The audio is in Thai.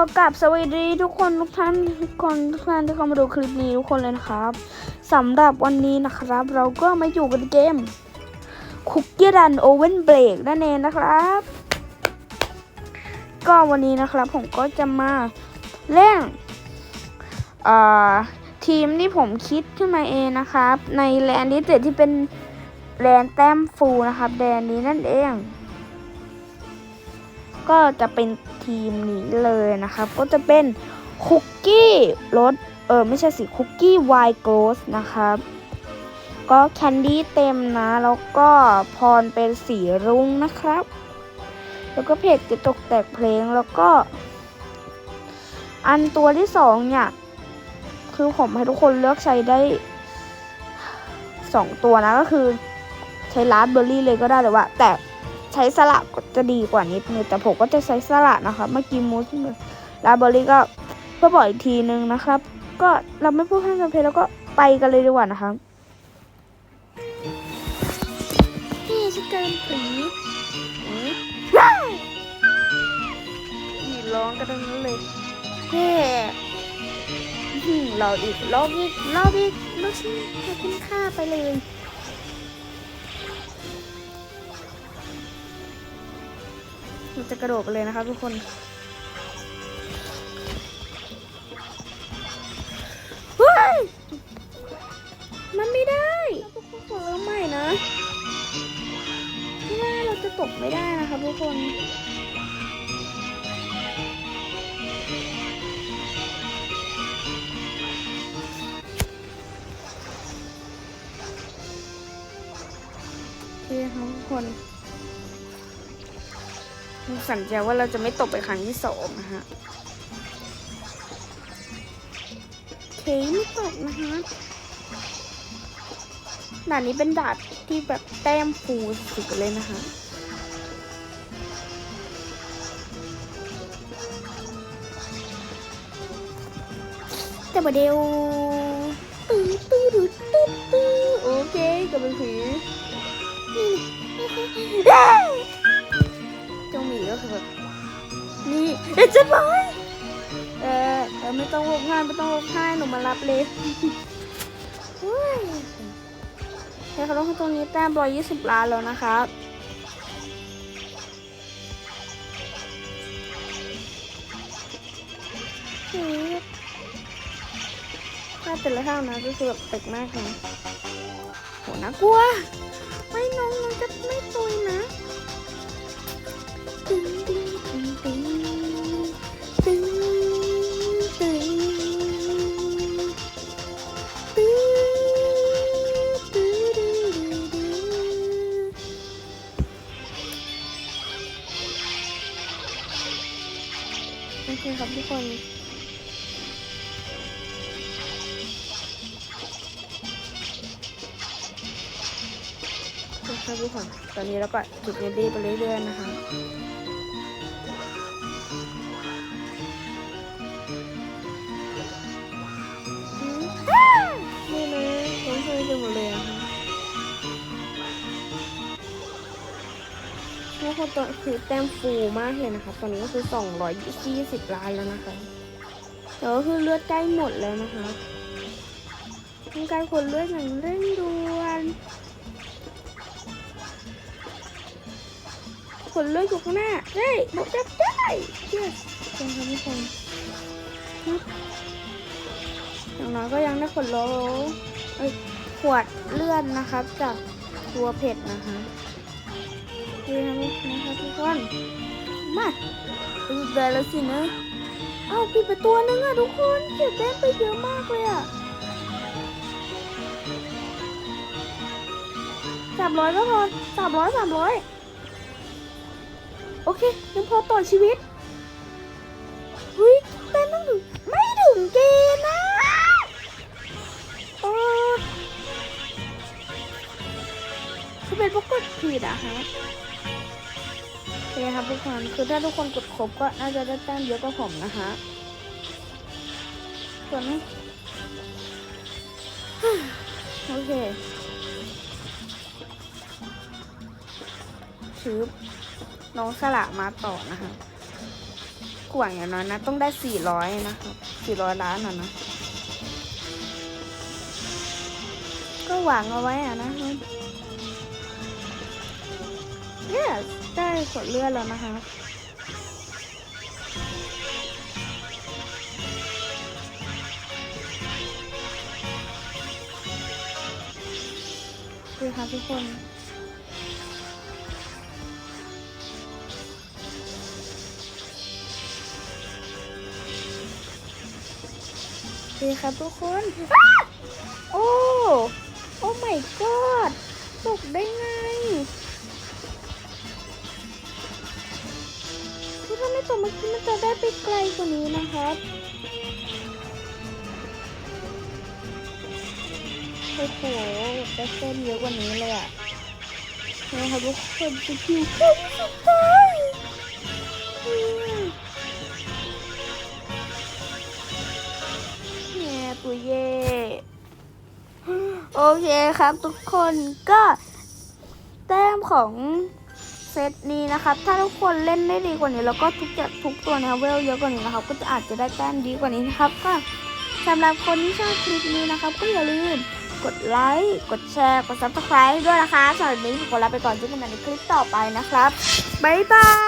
อกับสวัสดีทุกคนทุกท่านทุกคนทุกท่านที่เข้ามาดูคลิปนี้ทุกคนเลยนะครับสำหรับวันนี้นะครับ เราก็มาอยู่กันเกมคุกกี้รันโอเว่นเบรกนั่นเองนะครับ ก็วันนี้นะครับผมก็จะมาเล่นทีมที่ผมคิดขึ้นมาเองนะครับ ในแลนด์ที่เจ็ดที่เป็นแลนด์แต้มฟูนะครับแดนนี้นั่นเอง ก็จะเป็นทีมนี้เลยนะครับ ก็จะเป็นคุกกี้รสเออไม่ใช่สิคุกกี้ไวน์โกลสนะครับ ก็แคนดี้เต็มนะ แล้วก็พรเป็นสีรุ้งนะครับ แล้วก็เพจจะตกแต่งเพลงแล้วก็ อันตัวที่สองเนี่ย คือผมให้ทุกคนเลือกใช้ได้สองตัวนะก็คือใช้ลาสเบอร์รี่เลยก็ได้หรือว่า แต่ ใช้สลัดก็จะดีกว่านิดนึงแต่ผมก็จะใช้สลัดนะคะเมื่อกี้มูสลาสเบอร์รี่ก็เพื่อบอกอีกทีนึงนะครับ ก็เราไม่พูดให้กันเพลงแล้วก็ไปกันเลยดีกว่านะคะนี่ชิคเกินผีอืมอีร้องกันทั้งนั้นเลยเฮ้อื้อหือเราอีกรอบอีกรอบอีกรอบชิ้นขอบคุณค่าไปเลย เราจะกระโดดไปเลยนะครับทุกคนเฮ้ยมันไม่ได้ทุกคนขอเริ่มใหม่นะไม่ได้เราจะตกไม่ได้นะครับทุกคนโอเคครับทุกคน สัญญาว่าเราจะไม่ตกไปครั้งที่สองนะฮะเคไม่ตกนะฮะด่านนี้เป็นด่านที่แบบแต้มฟูสุดๆเลยนะคะแต่ประเดี๋ยวตื้อตื้อตื้อตื้อโอเคกับเป็นผี เอ็ดเจ็ดร้อยเออเออไม่ต้องร้องไห้ไม่ต้องร้องไห้หนูมารับเลยเฮ้ยเขาต้องตรงนี้แต้มร้อยยี่สิบล้านแล้วนะครับถ้าแต่ละท่างนะก็คือแบบเป็กมากเลยโหน่ากลัว ไม่น้องมันจะไม่ต โอเคครับทุกคนนะครับทุกคนตอนนี้เราก็จุดเงินดีไปเรื่อยๆนะคะ คนตัวคือแต้มฟูมากเลยนะคะตอนนี้ก็คือ220ล้านแล้วนะคะแต่ก็คือเลือดใกล้หมดแล้วนะคะต้องการคนเลือดอย่างเร่งด่วนผลเลือดอยู่ข้างหน้าเฮ้ยบอกจะได้เย้เป็นครับทุกคนอย่างน้อยก็ยังได้ผลโลเอ้ยขวดเลือดนะครับจากตัวเผ็ดนะคะ ดีนะครับทุกคนมาดูได้แล้วสินะเอาผิดไปตัวนึงอะทุกคนเก็บแต้มไปเยอะมากเลยอะสามร้อยก็พอสามร้อยสามร้อยโอเคยังพอต่อชีวิตเฮ้ยแต่ต้องถึงไม่ถึงเกณฑ์นะเออคือเป็นพวกกดผิดอะฮะ โอเครับทุกคนคือถ้าทุกคนกดครบก็น่าจะได้แต้มเยอะกว่าผมนะคะส่วนโอเคชืบน้องสละมาต่อนะคะกว่าอย่างน้อยนะ ต้องได้สี่ร้อยนะครับสี่ร้อยล้านอะนะ ก็หวังเอาไว้อะนะ yes ได้ขวดเลือดแล้วนะคะดูค่ะทุกคนดีครับทุกคนอ้าโอ้ โอ้ my god ตกได้ไง สมมตกเมื่อกี้มันจะได้ไปไกลกว่านี้นะครับโอ้โหได้เส้นเยอะกว่านี้เลยอะนี่ครับทุกคนจะคิวคนสุดท้ายอืมแง่ตัวเย่โอเคครับทุกคนก็แต้มของ เซตนี้นะครับ ถ้าทุกคนเล่นได้ดีกว่านี้ แล้วก็ทุกจะทุกตัวเนี่ยเวลเยอะกว่านี้นะครับ ก็จะอาจจะได้แต้มดีกว่านี้นะครับ ก็สำหรับคนที่ชอบคลิปนี้นะครับ ก็อย่าลืมกดไลค์กดแชร์กด subscribe ด้วยนะคะสำหรับนนี้ผมขอลาไปก่อนเจอกันใหม่ในคลิปต่อไปนะครับ บ๊ายบาย